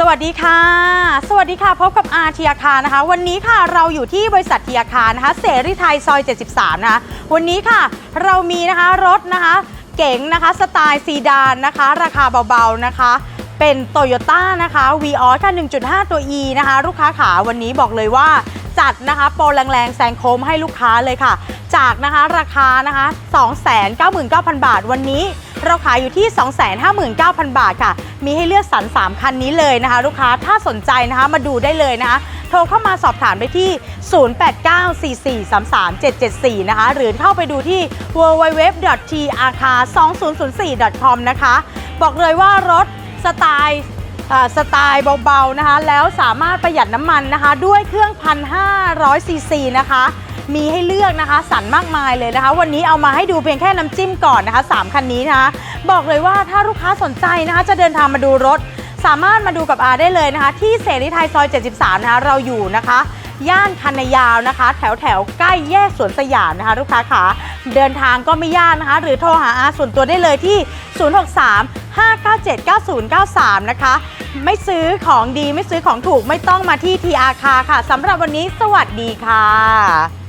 สวัสดีค่ะ สวัสดีค่ะ พบกับอาทีอาคารนะคะ วันนี้ค่ะเราอยู่ที่บริษัททีอาคารนะคะ เสรีไทยซอย 73 นะคะ วันนี้ค่ะเรามีนะคะรถนะคะ เก๋งนะคะสไตล์ซีดานนะคะ ราคาเบาๆนะคะ เป็นโตโยต้านะคะวีออสค่ะ 1.5 ตัว E นะคะ ลูกค้าขาวันนี้บอกเลยว่าจัดนะคะโปรแรงๆแซงโค้งให้ลูกค้าเลยค่ะ จากนะคะราคานะคะ 299,000 บาทวันนี้ เราขายอยู่ที่ 259,000 บาทค่ะ มีให้เลือกสรร 3 คันนี้เลยนะคะ ลูกค้าถ้าสนใจนะคะมาดูได้เลยนะคะ โทรเข้ามาสอบถามได้ที่ 0894433774 นะคะ หรือเข้าไปดูที่ www.trcar2004.com นะคะ บอกเลยว่ารถสไตล์ สไตล์เบาๆนะคะ แล้วสามารถประหยัดน้ำมันนะคะ ด้วยเครื่อง 1,500ซีซีนะคะมีให้เลือกนะคะสั่นมากมายเลยนะคะ วันนี้เอามาให้ดูเพียงแค่น้ำจิ้มก่อนนะคะ 3 คันนี้นะคะ บอกเลยว่าถ้าลูกค้าสนใจนะคะ จะเดินทางมาดูรถ สามารถมาดูกับอาได้เลยนะคะ ที่เสรีไทยซอย 73 นะคะ เราอยู่นะคะ ย่านคันนายาวนะคะ แถวแถวใกล้แยกสวนสยามนะคะ ลูกค้าขาเดินทางก็ไม่ยากนะคะ หรือโทรหาอาส่วนตัวได้เลยที่ 063 597 9093 นะคะ ไม่ซื้อของดีไม่ซื้อของถูกไม่ต้องมาที่ทีอาคาค่ะสำหรับวันนี้สวัสดีค่ะ